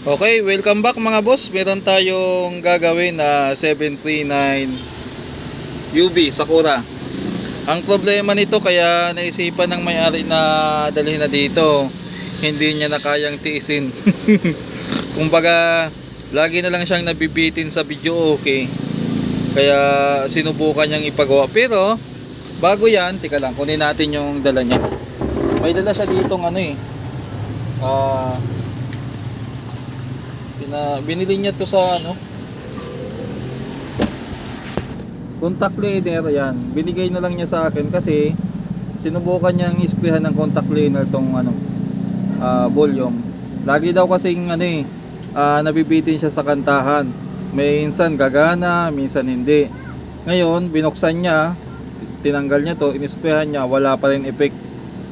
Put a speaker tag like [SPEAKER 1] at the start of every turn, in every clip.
[SPEAKER 1] Okay, welcome back mga boss. Meron tayong gagawin na 739 UV Sakura. Ang problema nito kaya naisipan ng may-ari na dalhin na dito. Hindi niya na kayang tiisin. Kumbaga, lagi na lang siyang nabibitin sa video okay. Kaya sinubukan niyang ipagawa. Pero, bago yan, tika lang, kunin natin yung dala niya. May dala siya ditong ano eh. Ah, Pina, binili niya to sa ano? Contact cleaner yan. Binigay na lang niya sa akin kasi sinubukan niyang ispihan ng contact cleaner tong ano ah, volume. Lagi daw kasing ano eh ah, nabibitin siya sa kantahan. Minsan gagana minsan hindi. Ngayon binuksan niya tinanggal niya to inispihan niya wala pa rin effect.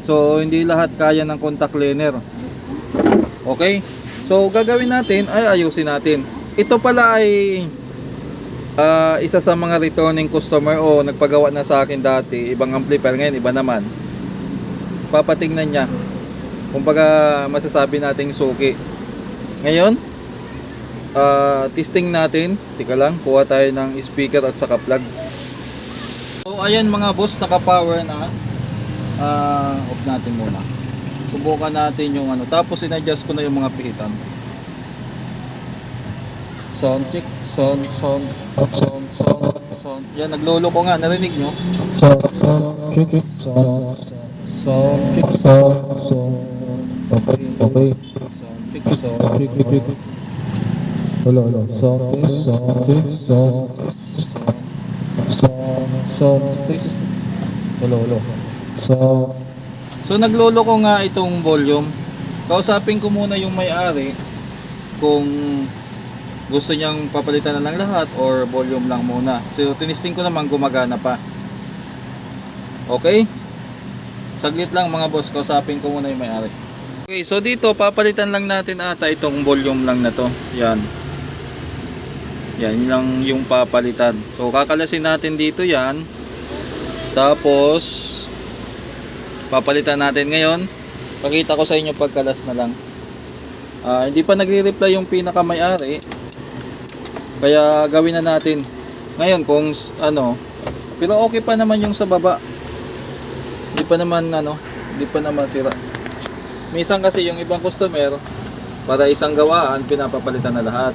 [SPEAKER 1] So hindi lahat kaya ng contact cleaner. Okay So gagawin natin ay ayusin natin. Ito pala ay ah, isa sa mga returning customer o nagpagawa na sa akin dati, ibang amplifier ngayon, iba naman. Papatingnan niya. Kumbaga masasabi nating suki. Ngayon, ah, testing natin. Tika lang, kuha tayo ng speaker at saka plug. So ayan mga boss, naka-power na. Ah, off natin muna subukan natin yung ano. Tapos in-adjust ko na yung mga pihitan. Sound check. Sound sound sound sound sound. Yan naglolo ko nga. Narinig nyo?
[SPEAKER 2] Sound, kick, sound,
[SPEAKER 1] sound check.
[SPEAKER 2] sound, sound. Okay, okay.
[SPEAKER 1] sound check. Sound
[SPEAKER 2] kick, kick. Hello, hello. Sound, kick, sound, kick, sound, sound, sound, test. Hello, hello. Sound,
[SPEAKER 1] so naglolo ko nga itong volume. Kausapin ko muna yung may-ari kung gusto niyang papalitan na lang lahat or volume lang muna. So tinisting ko naman gumagana pa. Okay? Saglit lang mga boss. Kausapin ko muna yung may-ari. Okay so dito papalitan lang natin ata itong volume lang na to. Yan. Yan lang yung papalitan. So kakalasin natin dito yan. Tapos papalitan natin ngayon. Pakita ko sa inyo pagkalas na lang. Ah, hindi pa nagre-reply yung pinaka-may-ari. Kaya gawin na natin. Ngayon kung ano pero okay pa naman yung sa baba. Hindi pa naman ano hindi pa naman sira. Minsan kasi yung ibang customer para isang gawaan pinapapalitan na lahat.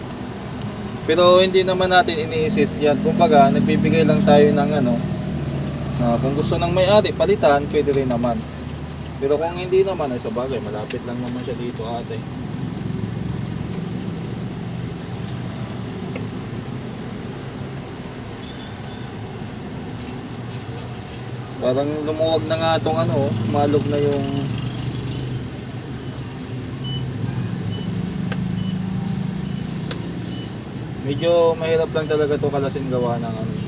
[SPEAKER 1] Pero hindi naman natin ini-assist yan. Kumbaga nagbibigay lang tayo ng ano Ah, kung gusto ng may-ari palitan pwede rin naman pero kung hindi naman ay sa bagay malapit lang naman siya dito ate Parang lumuwag na nga itong ano, malog na yung Medyo mahirap lang talaga to kalasin gawa ng ano.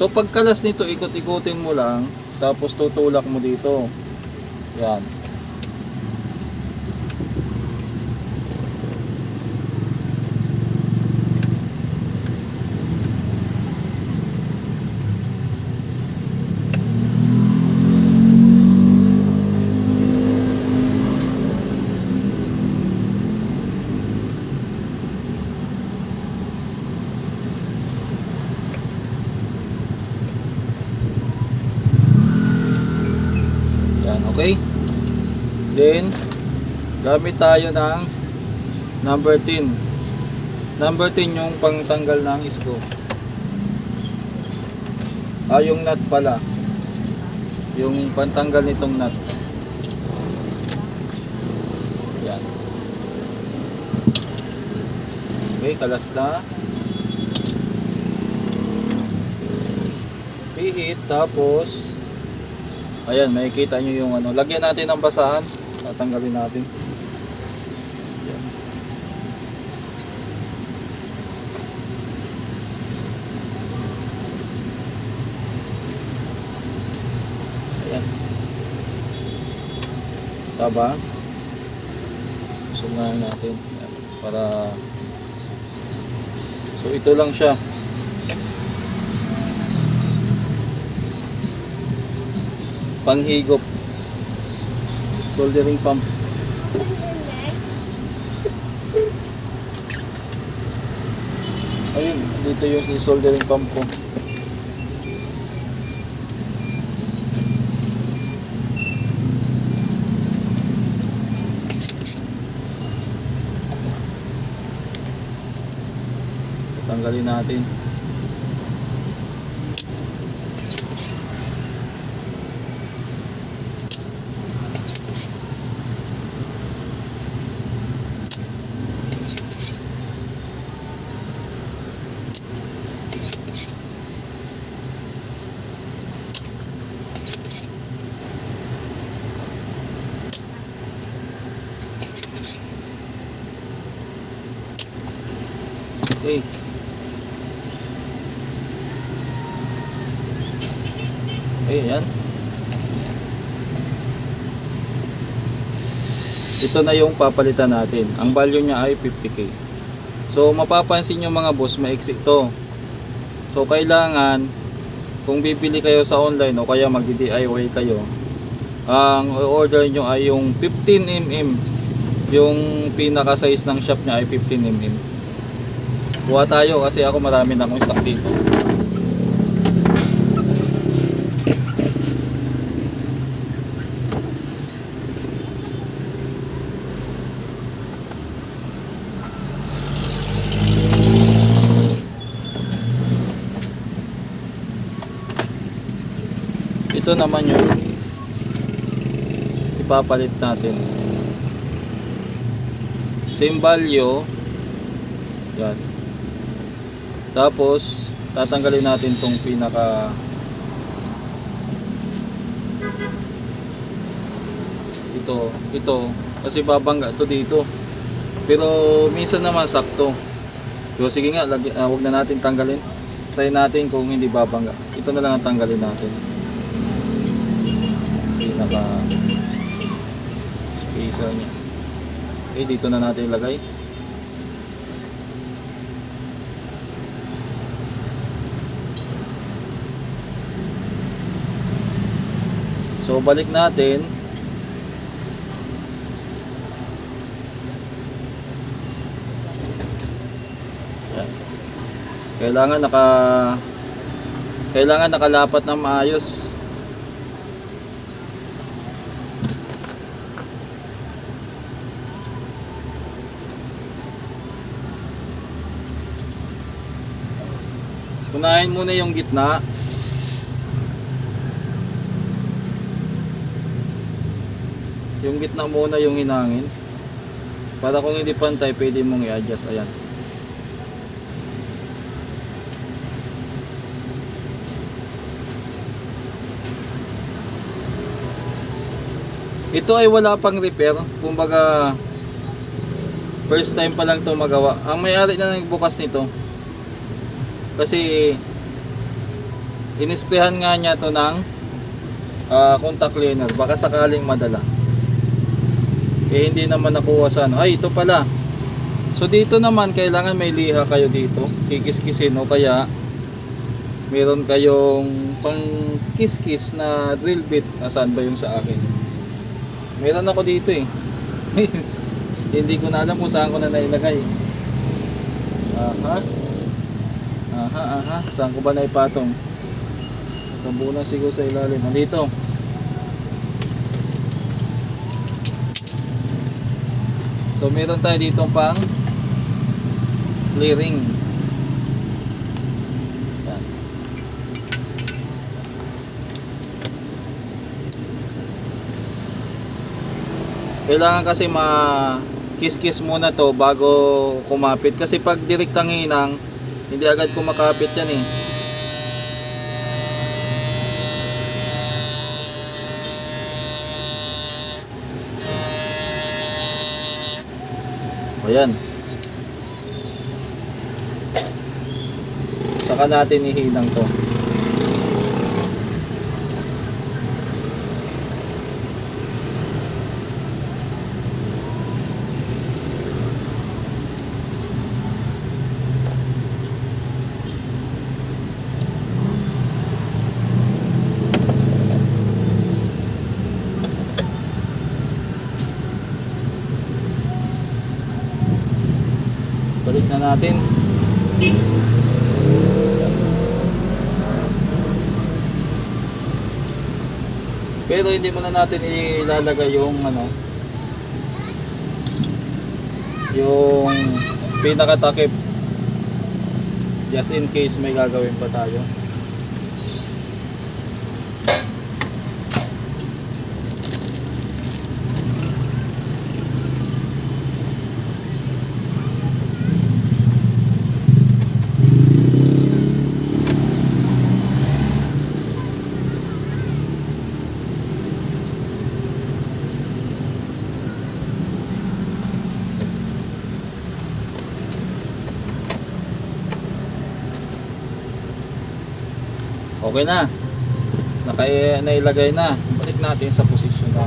[SPEAKER 1] So pagkalas nito, ikot-ikutin mo lang, tapos tutulak mo dito. Yan okay? Then, gamit tayo ng number 10. Number 10 yung pangtanggal ng scope. Ah, yung nut pala. Yung pantanggal nitong nut. Yan. Okay, kalas na. Pihit, tapos Ayan, makikita nyo yung ano. Lagyan natin ng basahan. Tatanggalin natin. Ayan. Ayan. Taba. Sungahan natin. Ayan. Para So ito lang siya. Panghigop. Soldering pump. Ayun, dito yung soldering pump ko. Tanggalin natin. Okay. Okay, yan. Ito na yung papalitan natin. Ang value niya ay 50k. So, mapapansin nyo mga boss, maiksi ito. So, kailangan, kung bibili kayo sa online o kaya magdi-DIY kayo, ang order nyo ay yung 15mm. Yung pinaka-size ng shop niya ay 15mm. Kuha tayo kasi ako marami na akong stock dito. Ito naman yung ipapalit natin. Same value. Yan. Tapos, tatanggalin natin tong pinaka ito, ito kasi babangga to dito. Pero minsan naman sakto. So sige nga, lagi, ah, wag na natin tanggalin. Try natin kung hindi babangga. Ito na lang ang tanggalin natin. Pinaka spacer niya. Okay, dito na natin ilagay. So balik natin. Kailangan naka kailangan nakalapat na maayos. Unahin muna yung gitna. Yung gitna muna yung hinangin. Para kung hindi pantay, pwede mong i-adjust. Ayan. Ito ay wala pang repair. Kumbaga, first time pa lang to magawa. Ang may-ari na nagbukas nito. Kasi, inisprehan nga niya to ng ah, contact cleaner. Baka sakaling madala eh hindi naman nakuha sa ano. Ay, ito pala. So dito naman kailangan may liha kayo dito. Kikis-kisin o kaya meron kayong pang kiss-kiss na drill bit. Nasaan ba yung sa akin? Meron ako dito eh. hindi ko na alam kung saan ko na nailagay. Aha. Aha, aha. Saan ko ba naipatong? Tambunan siguro sa ilalim. Nandito. So meron tayo dito pang clearing. Yan. Kailangan kasi ma kiss-kiss muna to bago kumapit kasi pag direktang hinang hindi agad kumakapit yan eh. Ayan. Saka natin ihinang to. na natin. Pero hindi muna natin ilalagay yung ano yung pinakatakip just in case may gagawin pa tayo. Okay na. Naka nailagay na. Balik natin sa posisyon na.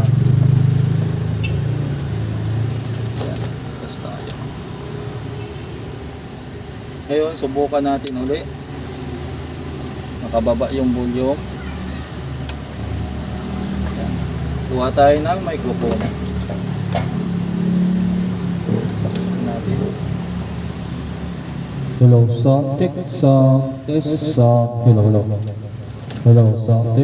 [SPEAKER 1] Tapos. Ngayon, subukan natin uli. Nakababa yung volume. Yan. Kuha tayo ng microphone. Saksak natin.
[SPEAKER 2] Hello, sound check, sound test, sound. Hello, hello. Hello. Sound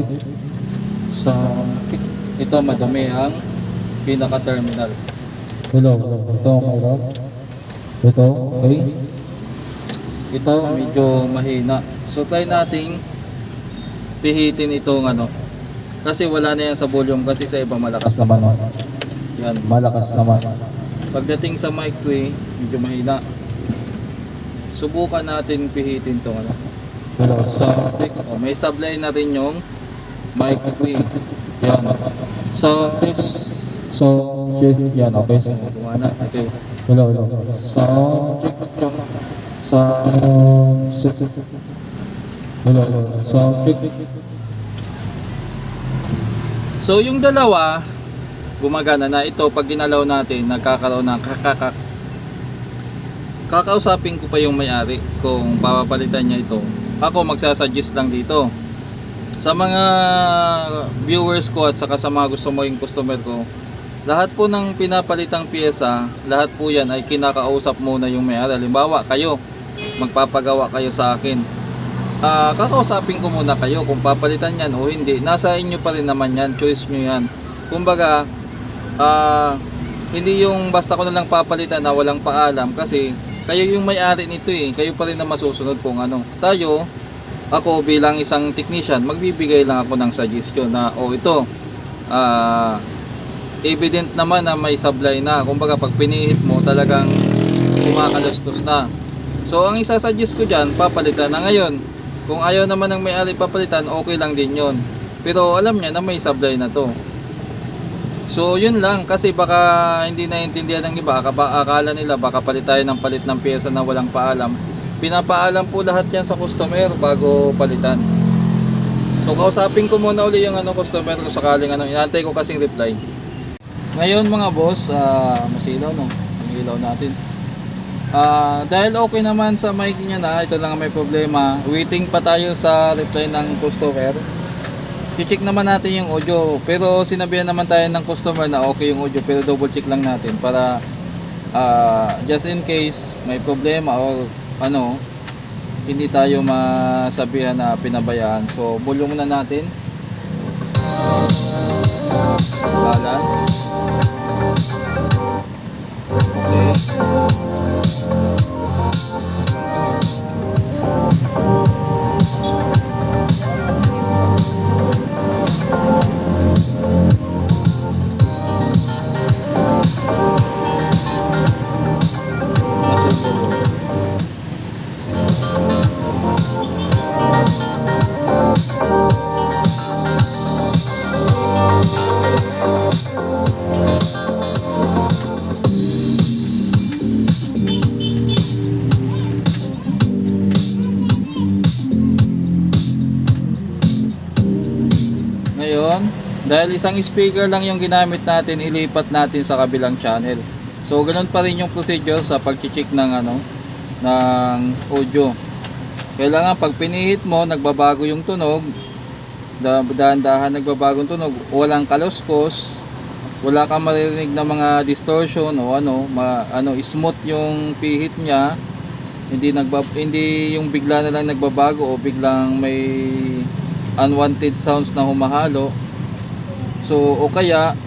[SPEAKER 1] kick. Ito madami ang pinaka-terminal.
[SPEAKER 2] Hello. Ito, okay lang. Ito, okay.
[SPEAKER 1] Ito medyo mahina. So try nating pihitin itong ano. Kasi wala na yan sa volume kasi sa iba malakas
[SPEAKER 2] naman.
[SPEAKER 1] na. Yan.
[SPEAKER 2] Malakas naman.
[SPEAKER 1] Pagdating sa mic 3, medyo mahina. Subukan natin pihitin tong ano. So,
[SPEAKER 2] sound
[SPEAKER 1] oh, may supply na rin yung mic 3. Yan.
[SPEAKER 2] Sound test. Sound check. Yan, okay.
[SPEAKER 1] So, gumana. Okay.
[SPEAKER 2] Hello, hello. Sound check. check. Sound check. Hello, hello. Check.
[SPEAKER 1] So yung dalawa gumagana na ito pag ginalaw natin nagkakaroon ng kakakak kakausapin ko pa yung may-ari kung papapalitan niya ito ako magsasuggest lang dito sa mga viewers ko at saka sa mga gusto mo customer ko lahat po ng pinapalitang pyesa lahat po yan ay kinakausap muna yung may-ari halimbawa kayo magpapagawa kayo sa akin Ah, kakausapin ko muna kayo kung papalitan yan o hindi. Nasa inyo pa rin naman yan, choice nyo yan. Kumbaga, ah, hindi yung basta ko na lang papalitan na walang paalam kasi kayo yung may-ari nito eh. Kayo pa rin na masusunod kung ano. Tayo, ako bilang isang technician, magbibigay lang ako ng suggestion na, oh ito, ah, evident naman na may sablay na. Kumbaga, pag pinihit mo, talagang kumakalustos na. So, ang isasuggest ko dyan, papalitan na ngayon. Kung ayaw naman ng may-ari papalitan, okay lang din yon. Pero alam niya na may sablay na to. So, yun lang. Kasi baka hindi naiintindihan ng iba. Akaba, akala nila baka palit tayo ng palit ng pyesa na walang paalam. Pinapaalam po lahat yan sa customer bago palitan. So, kausapin ko muna uli yung ano, customer ko sakaling ano. Inaantay ko kasing reply. Ngayon mga boss, ah masilaw no. Ang ilaw natin. Ah, dahil okay naman sa mic niya na, ito lang ang may problema. Waiting pa tayo sa reply ng customer. I-check naman natin yung audio. Pero sinabihan naman tayo ng customer na okay yung audio pero double check lang natin para ah, just in case may problema or ano, hindi tayo masabihan na pinabayaan. So, volume muna natin. Balance. Okay. Dahil isang speaker lang yung ginamit natin, ilipat natin sa kabilang channel. So, ganun pa rin yung procedure sa pag-check ng ano, ng audio. Kailangan pag pinihit mo, nagbabago yung tunog, da- dahan-dahan nagbabagong tunog, walang kaluskos, wala kang maririnig na mga distortion o ano, ma, ano smooth yung pihit niya, hindi nagba hindi yung bigla na lang nagbabago o biglang may unwanted sounds na humahalo so o kaya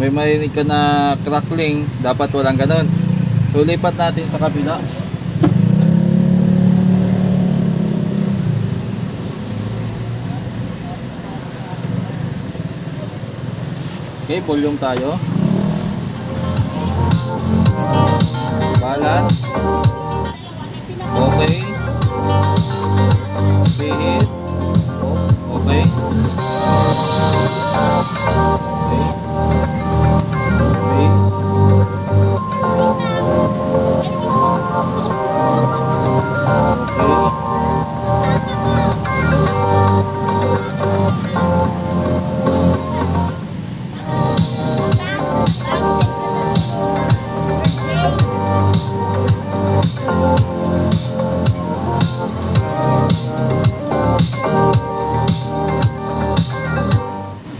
[SPEAKER 1] may marinig ka na crackling dapat walang ganon. So lipat natin sa kabila. Okay volume tayo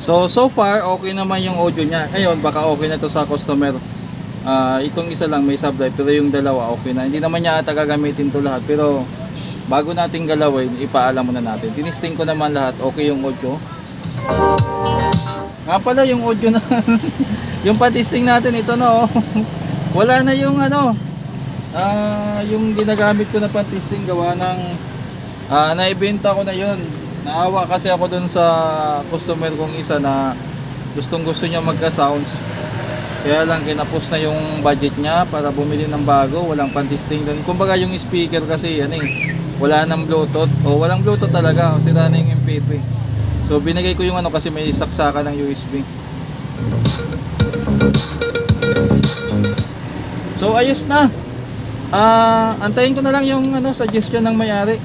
[SPEAKER 1] So, so far, okay naman yung audio niya. Ngayon, baka okay na to sa customer. Ah, itong isa lang may subdrive, pero yung dalawa okay na. Hindi naman niya ata gagamitin to lahat. Pero, bago natin galawin, ipaalam muna natin. Tinisting ko naman lahat, okay yung audio. Nga pala yung audio na, yung patisting natin, ito na oh. Wala na yung ano, ah, yung ginagamit ko na patisting gawa ng, ah, naibenta ko na yun. Naawa kasi ako dun sa customer kong isa na gustong gusto niya magka-sounds. Kaya lang kinapos na yung budget niya para bumili ng bago, walang pantisting doon. Kumbaga yung speaker kasi ano eh, wala nang bluetooth o walang bluetooth talaga, sira na yung MP3. So binigay ko yung ano kasi may saksakan ng USB. So ayos na. Ah, antayin ko na lang yung ano suggestion ng may-ari.